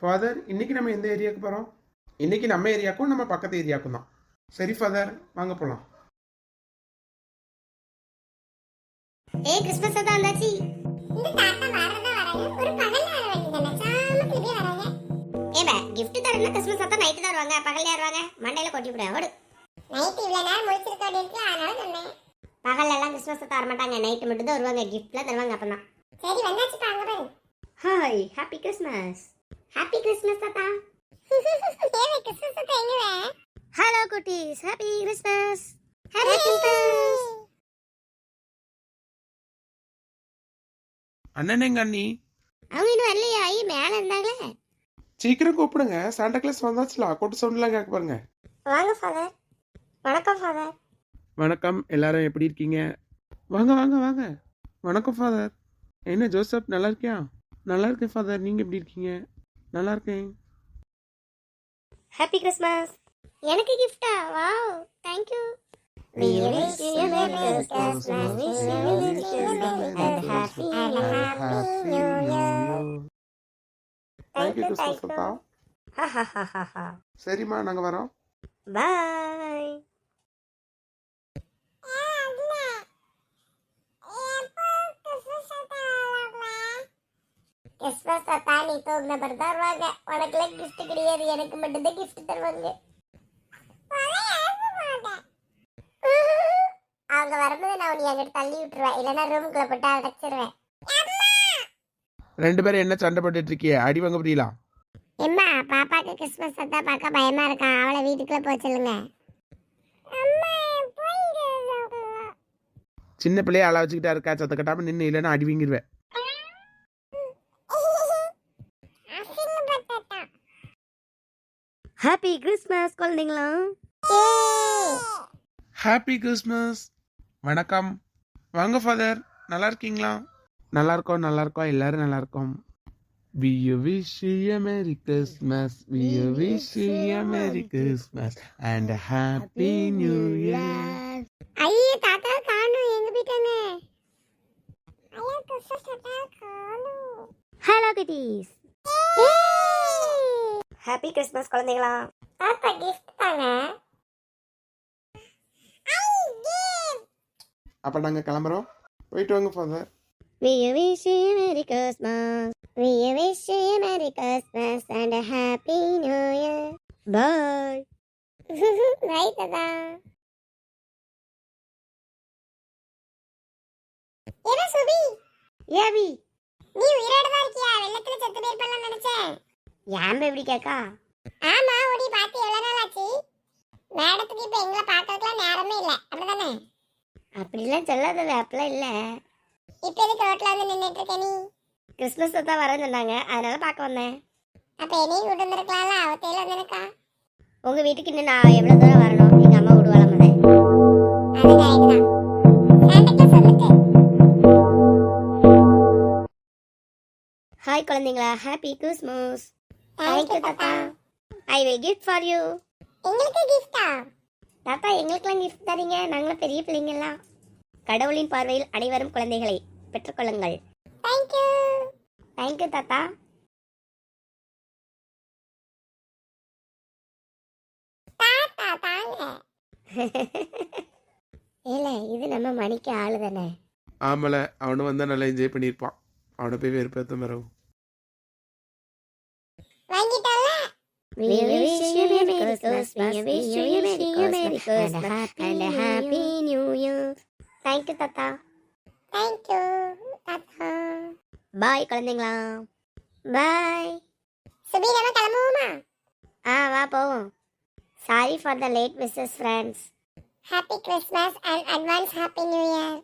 Father இன்னைக்கு நம்ம எந்த ஏரியாவுக்கு போகிறோம் இன்னைக்கு நம்ம ஏரியாவுக்கும் நம்ம பக்கத்து ஏரியாவுக்கும் தான். சரி ஃபாதர் வாங்க போகலாம் ஏய் கிறிஸ்மஸ் தான் வந்தாச்சு. இந்த தாத்தா வரதா வராங்க. ஒரு பகல்ல வர வேண்டியதானே சாமத்துலயே வராங்க. ஏபா கிஃப்ட் தரணும் கிறிஸ்மஸ் தான் நைட்டு தான் வருவாங்க. பகல்ல வருவாங்க மண்டையில கொட்டி விட ஓடு. நைட் இவ்வளவு நேரம் முழிச்சிருக்க வேண்டியிருக்கு அதனால சொன்னேன். பகல்ல எல்லாம் கிறிஸ்மஸ் தர மாட்டாங்க. நைட்டு மட்டும் தான் வருவாங்க கிஃப்ட்லாம் தருவாங்க அப்பதான். சரி வந்தாச்சு பாங்க பாரு. Hi happy Christmas happy Christmas தாத்தா. ஏவே கிறிஸ்மஸ் தாத்தா. எங்க வே ஹலோ குட்டீஸ் ஹாப்பி கிறிஸ்மஸ் ஹாப்பி கிறிஸ்மஸ் அண்ணன் எங்க அண்ணி? அவங்க இன்னும் வரலையா? ஐ மேல இருந்தாங்களே. சீக்கிரம் கூப்பிடுங்க. சாண்டா கிளாஸ் வந்தாச்சுல. கொட்டு சவுண்ட்லாம் கேட்க பாருங்க. வாங்க ஃபாதர் வணக்கம் ஃபாதர் வணக்கம். எல்லாரும் எப்படி இருக்கீங்க? வாங்க வாங்க வாங்க. வணக்கம் ஃபாதர் என்ன ஜோசப் நல்லா இருக்கியா? நல்லா இருக்கேன் ஃபாதர் நீங்கள் எப்படி இருக்கீங்க? நல்லா இருக்கேன் ஹாப்பி கிறிஸ்மஸ் எனக்கு கிஃப்டா wow thank you We wish you Merry Christmas, wish you Merry Christmas and Happy New Year. Thank you Christmas தாத்தா Ha ha ha ha ha. சரிம்மா நாங்கள் வரோம் Bye. கிறிஸ்மஸ் நீ தூங்கின பிறகு தான் வருவாங்க. உனக்குலாம் gift கிடையாது எனக்கு மட்டும்தான் gift தருவாங்க. அவங்க வரும்போது நான் உன்னை அங்கிட்டு தள்ளி விட்டுருவேன். இல்லைன்னா ரூமுக்குள்ள போட்டு அடைச்சிருவேன். ரெண்டு பேரும் என்ன சண்டை போட்டுட்டு இருக்கிய அடி வாங்க புரியல எம்மா பாப்பாக்கு கிறிஸ்மஸ் தாத்தா பார்க்க பயமா இருக்கான் அவளை வீட்டுக்குள்ள போக சொல்லுங்க. சின்ன பிள்ளைய அழ வச்சுக்கிட்டா இருக்கா? சத்த கட்டாம நின்று இல்லைன்னா அடி வாங்கிடுவேன் ஹாப்பி கிறிஸ்மஸ் குழந்தைங்களா. ஹாப்பி கிறிஸ்மஸ் வணக்கம். வாங்க ஃபாதர் நல்லா இருக்கீங்களா? நல்லா இருக்கோம் நல்லா இருக்கோம். எல்லாரும் நல்லா இருக்கோம். We wish you a Merry Christmas. We wish you a Merry Christmas and a Happy New Year. ஐயே தாத்தா காணும். எங்க போயிட்டாங்க? ஐயா கிறிஸ்மஸ் தாத்தா காணும் ஹலோ குட்டீஸ் ஹாப்பி கிறிஸ்மஸ் குழந்தைங்களா தாத்தா கிஃப்ட் தாங்க அப்போ நாங்கள் கிளம்புறோம். போயிட்டு வாங்க father We wish you a Merry Christmas. We wish you a Merry Christmas and a Happy New Year. Bye. Bye தாத்தா. என்ன சுபி? ஏவி நீ உயிரோட தான் இருக்கியா? வெள்ளத்துல செத்து போயிருப்பலாம் நினைச்சேன். ஏன் இப்படி கேக்கா ஆமா ஓடி பார்த்து எவ்வளவு நாள் ஆச்சு மேடத்துக்கு இப்ப எங்களை பார்க்கறதுக்குலாம் நேரமே இல்ல. அப்படிதானே? அப்படிலாம் சொல்லாத அப்படிலாம் இல்லை. இப்ப எதுக்கு ரோட்ல வந்து நின்னுட்டு இருக்க நீ? கிறிஸ்மஸ் தான் வரேன்னு சொன்னாங்க. அதனால பார்க்க வந்தேன். அப்ப என்னையும் கூட்டு வந்திருக்கலாம்ல? அவத்தையில வந்திருக்கா உங்க வீட்டுக்கு இன்னும் நான் எவ்வளவு தூரம் வரணும்? எங்க அம்மா விடுவாள முதல் அது தான். ஹாய் குழந்தைங்களா ஹாப்பி கிறிஸ்மஸ் Thank you, தாத்தா. I will gift for you எங்களுக்கு கிஃப்டா தாத்தா எங்களுக்கெல்லாம் கிஃப்ட் தரீங்க. நாங்களும் பெரிய பிள்ளைங்கலாம் கடவுளின் பார்வையில் அனைவரும் குழந்தைகளை பெற்றுக்கொள்ளுங்கள். தேங்க் யூ தேங்க்யூ தாத்தா. தாத்தா தாங்க. இல்ல இது நம்ம மணிக்கு ஆளு தானே ஆமல அவனு வந்தால் நல்லா என்ஜாய் பண்ணியிருப்பான். அவனை போய் வெறுப்பேற்ற மரம் வாங்கிட்டல We wish you Merry Christmas. We wish you Merry Christmas? And a Happy New Year. Thank you தாத்தா. தேங்க் யூ தாத்தா. பாய் குழந்தைங்களா. பாய் சுபி நம்ம கிளம்புவோமா? ஆ வா போவோம். Sorry for the late wishes friends happy Christmas and advance happy new year